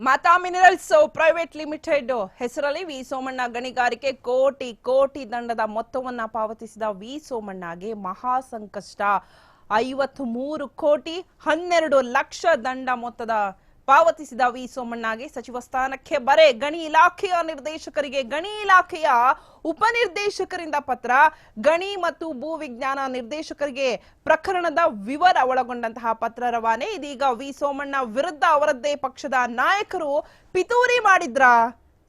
ಮಾತಾ minerals private limited ಹೆಸರಲ್ಲಿ V Somanna ಗಣಿಗಾರಿಕೆ ಕೋಟಿ ಕೋಟಿ ದಂಡದ ಮೊತ್ತವನ್ನ ಪಾವತಿಸಿದ ವಿ ಸೋಮಣ್ಣಗೆ ಮಹಾ ಸಂಕಷ್ಟ ಐವತ್ತು ಮೂರು ಕೋಟಿ ಹನ್ನೆರಡು ಲಕ್ಷ ದಂಡ ಮೊತ್ತದ ಪಾವತಿಸಿದ ವಿ ಸೋಮಣ್ಣಗೆ ಸಚಿವ ಸ್ಥಾನಕ್ಕೆ ಬರೆ ಗಣಿ ಇಲಾಖೆಯ ನಿರ್ದೇಶಕರಿಗೆ ಗಣಿ ಇಲಾಖೆಯ ಉಪನಿರ್ದೇಶಕರಿಂದ ಪತ್ರ, ಗಣಿ ಮತ್ತು ಭೂ ವಿಜ್ಞಾನ ನಿರ್ದೇಶಕರಿಗೆ ಪ್ರಕರಣದ ವಿವರ ಒಳಗೊಂಡಂತಹ ಪತ್ರ ರವಾನೆ. ಇದೀಗ ವಿ ಸೋಮಣ್ಣ ವಿರುದ್ಧ ಅವರದ್ದೇ ಪಕ್ಷದ ನಾಯಕರು ಪಿತೂರಿ ಮಾಡಿದ್ರ?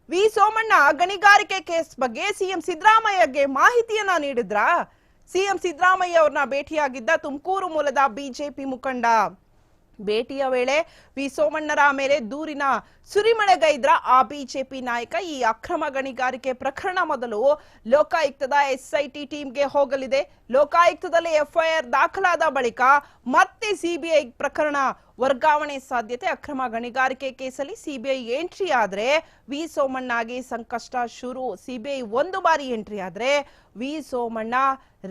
ವಿ ಸೋಮಣ್ಣ ಗಣಿಗಾರಿಕೆ ಕೇಸ್ ಬಗ್ಗೆ ಸಿಎಂ ಸಿದ್ದರಾಮಯ್ಯಗೆ ಮಾಹಿತಿಯನ್ನ ನೀಡಿದ್ರ? ಸಿಎಂ ಸಿದ್ದರಾಮಯ್ಯ ಅವ್ರನ್ನ ಭೇಟಿಯಾಗಿದ್ದ ತುಮಕೂರು ಮೂಲದ ಬಿಜೆಪಿ ಮುಖಂಡ ಭೇಟಿಯ ವೇಳೆ ವಿ ಸೋಮಣ್ಣರ ಮೇಲೆ ದೂರಿನ ಸುರಿಮಳೆಗೈದ್ರ ಆ ಬಿಜೆಪಿ ನಾಯಕ ಈ ಅಕ್ರಮ ಗಣಿಗಾರಿಕೆ ಪ್ರಕರಣ ಮೊದಲು ಲೋಕಾಯುಕ್ತದ ಎಸ್ಐಟಿ ಟೀಮ್ಗೆ ಹೋಗಲಿದೆ. ಲೋಕಾಯುಕ್ತದಲ್ಲಿ ಎಫ್ಐಆರ್ ದಾಖಲಾದ ಬಳಿಕ ಮತ್ತೆ ಸಿಬಿಐ ಪ್ರಕರಣ ವರ್ಗಾವಣೆ ಸಾಧ್ಯತೆ, ಅಕ್ರಮ ಗಣಿಗಾರಿಕೆ ಕೇಸಲ್ಲಿ ಸಿಬಿಐ ಎಂಟ್ರಿ ಆದ್ರೆ ವಿ ಸೋಮಣ್ಣಗೆ ಸಂಕಷ್ಟ ಶುರು. ಸಿಬಿಐ ಒಂದು ಬಾರಿ ಎಂಟ್ರಿ ಆದ್ರೆ ವಿ ಸೋಮಣ್ಣ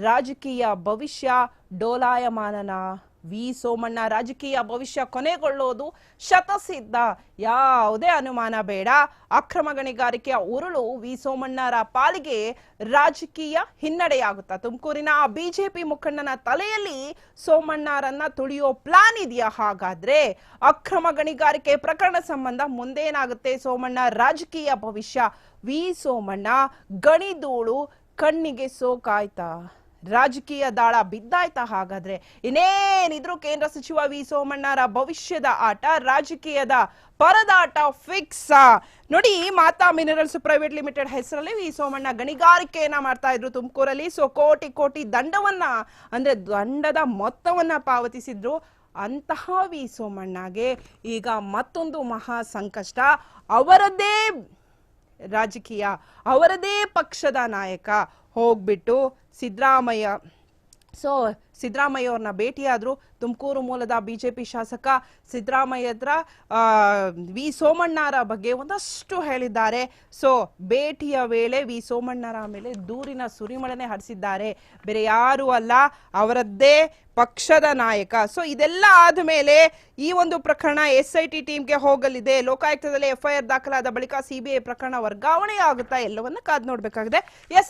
ರಾಜಕೀಯ ಭವಿಷ್ಯ ಡೋಲಾಯಮಾನನ ವಿ ಸೋಮಣ್ಣ ರಾಜಕೀಯ ಭವಿಷ್ಯ ಕೊನೆಗೊಳ್ಳೋದು ಶತಸಿದ್ಧ. ಯಾವುದೇ ಅನುಮಾನ ಬೇಡ. ಅಕ್ರಮ ಗಣಿಗಾರಿಕೆಯ ಉರುಳು ವಿ ಸೋಮಣ್ಣರ ಪಾಲಿಗೆ ರಾಜಕೀಯ ಹಿನ್ನಡೆಯಾಗುತ್ತಾ ತುಮಕೂರಿನ ಬಿಜೆಪಿ ಮುಖಂಡನ ತಲೆಯಲ್ಲಿ ಸೋಮಣ್ಣರನ್ನ ತುಳಿಯೋ ಪ್ಲಾನ್ ಇದೆಯಾ ಹಾಗಾದ್ರೆ? ಅಕ್ರಮ ಗಣಿಗಾರಿಕೆ ಪ್ರಕರಣ ಸಂಬಂಧ ಮುಂದೇನಾಗುತ್ತೆ ಸೋಮಣ್ಣ? ರಾಜಕೀಯ ಭವಿಷ್ಯ. ವಿ ಸೋಮಣ್ಣ ಗಣಿಧೂಳು ಕಣ್ಣಿಗೆ ಸೋಕಾಯ್ತಾ? ರಾಜಕೀಯ ದಾಳ ಬಿದ್ದಾಯ್ತಾ ಹಾಗಾದ್ರೆ. ಇನ್ನೇನಿದ್ರು ಕೇಂದ್ರ ಸಚಿವ ವಿ ಸೋಮಣ್ಣರ ಭವಿಷ್ಯದ ಆಟ, ರಾಜಕೀಯದ ಪರದಾಟ ಫಿಕ್ಸ್ ನೋಡಿ, ಮಾತಾ ಮಿನರಲ್ಸ್ ಪ್ರೈವೇಟ್ ಲಿಮಿಟೆಡ್ ಹೆಸರಲ್ಲಿ ವಿ ಸೋಮಣ್ಣ ಗಣಿಗಾರಿಕೆಯನ್ನ ಮಾಡ್ತಾ ಇದ್ರು ತುಮಕೂರಲ್ಲಿ. ಸೊ ಕೋಟಿ ಕೋಟಿ ದಂಡವನ್ನ, ಅಂದ್ರೆ ದಂಡದ ಮೊತ್ತವನ್ನ ಪಾವತಿಸಿದ್ರು ಅಂತಹ ವಿ ಸೋಮಣ್ಣಗೆ. ಈಗ ಮತ್ತೊಂದು ಮಹಾ ಸಂಕಷ್ಟ. ಅವರದೇ ರಾಜಕೀಯ, ಅವರದೇ ಪಕ್ಷದ ನಾಯಕ ಹೋಗ್ಬಿಟ್ಟು ಸಿದ್ದರಾಮಯ್ಯ. ಸೊ ಸಿದ್ದರಾಮಯ್ಯ ಅವ್ರನ್ನ ಭೇಟಿಯಾದರು ತುಮಕೂರು ಮೂಲದ ಬಿ ಜೆ ಪಿ ಶಾಸಕ ಸಿದ್ದರಾಮಯ್ಯ ಹತ್ರ ವಿ ಸೋಮಣ್ಣರ ಬಗ್ಗೆ ಒಂದಷ್ಟು ಹೇಳಿದ್ದಾರೆ. ಸೊ ಭೇಟಿಯ ವೇಳೆ ವಿ ಸೋಮಣ್ಣರ ಮೇಲೆ ದೂರಿನ ಸುರಿಮಳೆನೆ ಹರಿಸಿದ್ದಾರೆ. ಬೇರೆ ಯಾರೂ ಅಲ್ಲ, ಅವರದ್ದೇ ಪಕ್ಷದ ನಾಯಕ. ಸೊ ಇದೆಲ್ಲ ಆದಮೇಲೆ ಈ ಒಂದು ಪ್ರಕರಣ ಎಸ್ ಐ ಟಿ ಟೀಮ್ಗೆ ಹೋಗಲಿದೆ. ಲೋಕಾಯುಕ್ತದಲ್ಲಿ ಎಫ್ಐಆರ್ ದಾಖಲಾದ ಬಳಿಕ ಸಿಬಿಐ ಪ್ರಕರಣ ವರ್ಗಾವಣೆ ಆಗುತ್ತಾ ಎಲ್ಲವನ್ನ ಕಾದ್ ನೋಡಬೇಕಾಗಿದೆ. ಎಸ್